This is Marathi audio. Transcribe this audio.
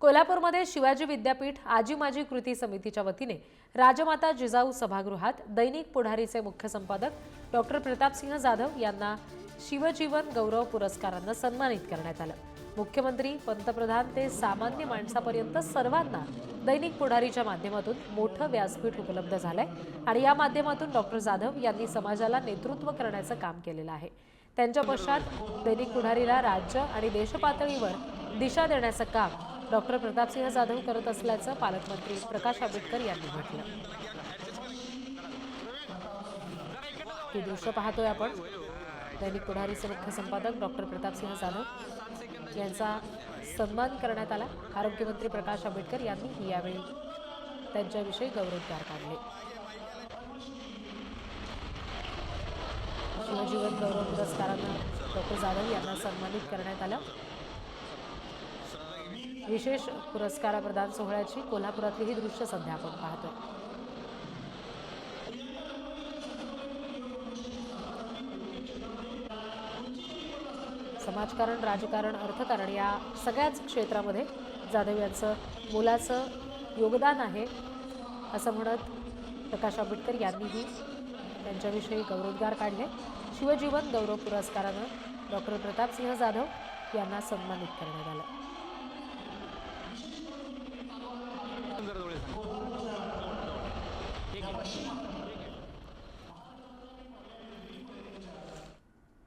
कोल्हापूरमध्ये शिवाजी विद्यापीठ आजी माजी कृती समितीच्या वतीने राजमाता जिजाऊ सभागृहात दैनिक पुढारीचे मुख्य संपादक डॉक्टर प्रतापसिंह जाधव यांना शिवजीवन गौरव पुरस्कारांना सन्मानित करण्यात आलं. मुख्यमंत्री पंतप्रधान ते सामान्य माणसापर्यंत सर्वांना दैनिक पुढारीच्या माध्यमातून मोठं व्यासपीठ उपलब्ध झालंय आणि या माध्यमातून डॉक्टर जाधव यांनी समाजाला नेतृत्व करण्याचं काम केलेलं आहे. त्यांच्या पश्चात दैनिक पुढारीला राज्य आणि देशपातळीवर दिशा देण्याचं काम डॉक्टर प्रतापसिंह जाधव करत असल्याचं पालकमंत्री प्रकाश आंबेडकर यांनी म्हटलं. हे दृश्य पाहतोय आपण. दैनिक पुढारीचे मुख्य संपादक डॉक्टर प्रतापसिंह जाधव यांचा सन्मान करण्यात आला. आरोग्यमंत्री प्रकाश आंबेडकर यांनी यावेळी त्यांच्याविषयी गौरवोद्गार काढले. शिवजीवन गौरव पुरस्कारानं डॉक्टर जाधव यांना सन्मानित करण्यात आलं. विशेष पुरस्कार प्रदान सोहळ्याची कोल्हापुरातली ही दृश्य सध्या आपण पाहतोय. समाजकारण राजकारण अर्थकारण या सगळ्याच क्षेत्रामध्ये जाधव यांचं मोलाचं योगदान आहे असं म्हणत प्रकाश आंबेडकर यांनीही त्यांच्याविषयी गौरवोद्गार काढले. शिवजीवन गौरव पुरस्कारानं डॉक्टर प्रतापसिंह जाधव यांना सन्मानित करण्यात आलं. Hiroshima